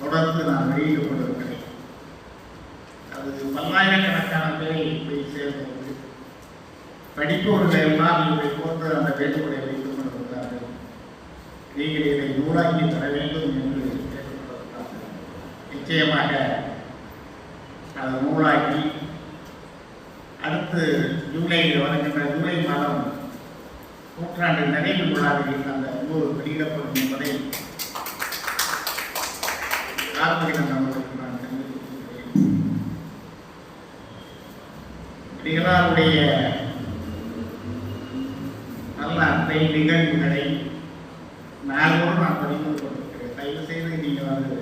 தொடர்ந்து நான் வெளியிட்டுக் கொண்டிருக்கிறேன். அது பல்லாயிரக்கணக்கான பேரை போய் சேர்ந்தது படிப்பவர்கள் எல்லாம் இவரை போன்று அந்த வேண்டுகோளை வைத்துக் கொண்டிருக்கிறார்கள். நீங்கள் இதை நூலாக்கி தர வேண்டும் என்று கேட்டுக்கொண்டிருக்கிறார்கள். நிச்சயமாக அதை நூலாக்கி அடுத்து ஜூலையில் வருகின்ற ஜூலை மாதம் நூற்றாண்டு நிறைவு விழாவில் அந்த நூல் வெளியிடப்படும் என்பதை கார்த்திகன் அவர்களுக்கு நான் தெரிவித்துக் நல்ல அத்தை நிகழ்வுகளை நாளோடு நான் பதிவு கொண்டிருக்கிறேன் தயவு செய்து நீங்கள் வந்து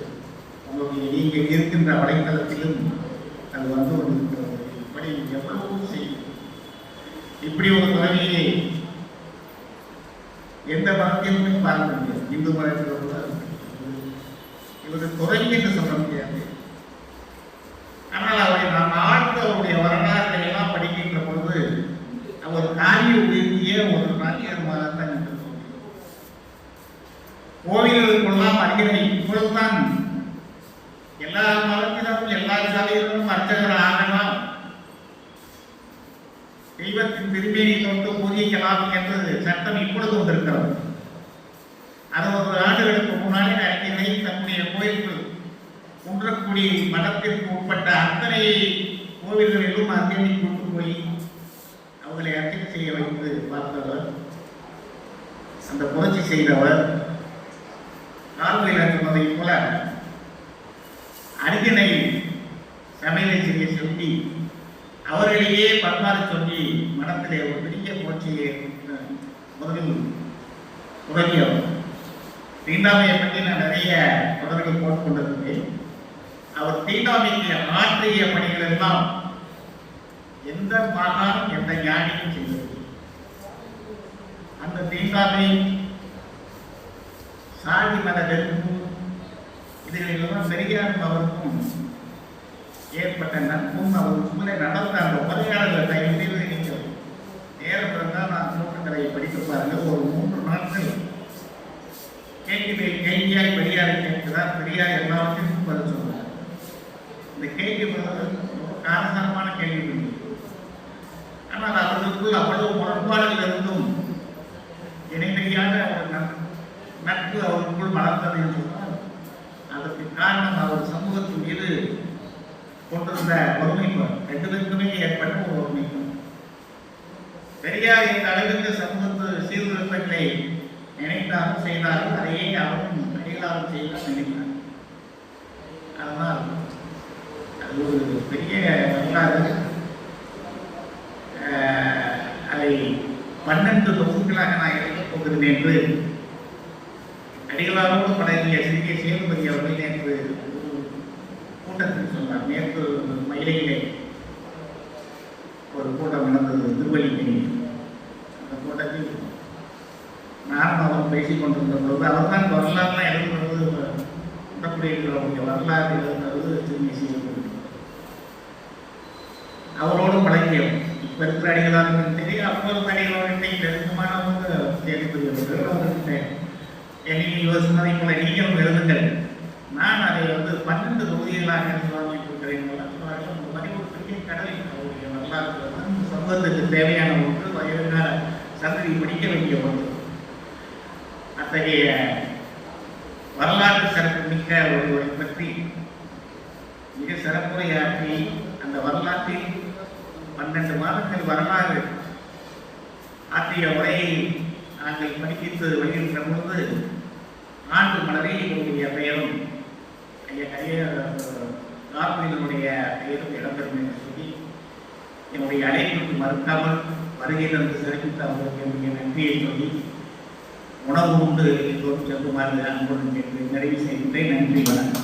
உங்களுடைய நீங்கள் இருக்கின்ற வலைத்தளத்திலும் அது வந்து கொண்டிருக்கிறது. இப்படி எவ்வளவோ செய்யும் இப்படி ஒரு துறையை எந்த மதத்திலுமே பார்க்க முடியாது இந்து மதத்தில் கூட என்று சொல்ல முடியாது ஆனால் அவரை நாம் ஆழ்ந்த அவருடைய வரலாற்றை எல்லாம் படிக்கின்ற பொழுது அவர் காரிய உயர்த்திய ஒரு நாட்டியமாகத்தான் என்று சொல்கிறோம் கோவில்களுக்கெல்லாம் அருகினை இப்பொழுதுதான் எல்லா மதத்தினரும் எல்லா சாலையிலும் அர்ச்சகர் ஆகலாம் தெய்வத்தின் திருமேனி தொட்டு பூஜிக்கலாம் என்று சட்டம் இப்பொழுது வந்திருக்கிறது அறுபது ஆண்டுகளுக்கு முன்னாடி அறிஞர்களை தன்னுடைய கோயில்கள் குன்றக்குடி மதத்திற்கு உட்பட்ட அத்தனை கோவில்களிலும் அர்ச்சனை கொண்டு போய் அவர்களை அர்ச்சனை செய்ய வைத்து பார்த்தவர். அந்த புரட்சி செய்தவர் கால்வையில் சொன்னதைப் போல அருகினை சமையலை செய்ய சொல்லி அவர்களையே பண்பாறு சொல்லி மனத்திலே ஒரு பெரிய புரட்சியை முதலில் உதவியவர் தீண்டாமையை பற்றி நான் நிறைய தொடர்கள் போட்டுக்கொண்டிருக்கிறேன். அவர் தீண்டாமைக்கு ஆற்றிய பணிகள் எல்லாம் எந்த மாகாணம் எந்த ஞானியும் செய்தது அந்த தீண்டாமை சாதி மத வெறுப்பு இதுகளெல்லாம் சரியான அவருக்கும் ஏற்பட்ட நட்பும் அவர் உண்மை நடந்த அந்த உரையாடல்கள் தயவு செய்து நீங்கள் நேரம் இருந்தால் நான் நூற்றுக்கதையை படித்து பாருங்கள். ஒரு மூன்று நாட்கள் கேள்வி கேள்வியாய் பெரியார் கேட்கிறார் பெரியார் எல்லாவற்றிற்கும் பதில் சொல்றார் இந்த கேள்வி ரொம்ப காரசாரமான கேள்வி ஆனால் அவர்களுக்குள் அவ்வளவு முரண்பாடுகள் இருந்தும் இணைமையான ஒரு நட்பு நட்பு அவருக்குள் வளர்ந்தது என்று சொன்னால் அதற்கு காரணம் அவர் சமூகத்தின் மீது கொண்டிருந்த ஒருமைப்பாடு. ரெண்டு பேருக்குமே ஏற்பட்ட ஒரு ஒருமைப்பாடு. பெரியார் இந்த அளவிற்கு சமூகத்து சீர்திருத்தங்களை நினைத்தாலும் செய்தாலும் அதையே அவரும் கையிலாலும் செய்தால் நினைத்தார் அதனால் அது ஒரு பெரிய வரலாறு. அதை பன்னெண்டு தொகுப்புகளாக நான் எழுதப் போகிறேன் என்று அடிகளாரோடு பழகிய சிறிய சேதுபதி அவர்கள் நேற்று கூட்டத்தில் சொன்னார். நேற்று மயிலையிலே ஒரு கூட்டம் நடந்தது. திருவள்ளிக்கணி அந்த கூட்டத்தில் நானும் அவர் பேசிக் கொண்டிருந்த பொழுது அவர் தான் வரலாறுலாம் எழுதுவது குற்றக்குடியிருக்கிறவருடைய வரலாறு எழுதுவது திரும்பி அவரோடு பழகியவர். இப்போ இருக்கிற அடிகளாரும் சரி அப்போ இருந்த அடிகளார்கிட்ட நெருக்கமானவங்க தேடிப்படுகிறவர்கள் அவர்கிட்ட என்னை யோசனை போல நீங்களும் எழுதுங்கள். நான் அதை வந்து பன்னெண்டு தொகுதிகளாக எழுதுவாங்க இந்த மாதிரி ஒரு பெரிய கடலை அவருடைய வரலாறு வந்து சமூகத்துக்கு தேவையான ஒன்று வயதுகால சந்ததி படிக்க வேண்டிய ஒன்று. அத்தகைய வரலாற்று சிறப்பு மிக்க ஒருவரை பற்றி மிக சிறப்புரையாற்றி அந்த வரலாற்றில் பன்னெண்டு மாதங்கள் வரலாறு ஆற்றிய உரையை நாங்கள் படிப்பித்து வருகின்ற பொழுது ஆண்டு மலரே இவருடைய பெயரும் ஐயா கரிய ராகுவினுடைய பெயரும் இடம்பெறும் என்று சொல்லி என்னுடைய அழைப்புக்கு மறுக்காமல் வருகை தந்து சிறப்பித்த அவர்களுக்கு என்னுடைய நன்றியை சொல்லி உணவு உண்டு. எல்லோரும் செல்வமாக அன்புடன் கேட்டு நிறைவு செய்கின்றேன். நன்றி வணக்கம்.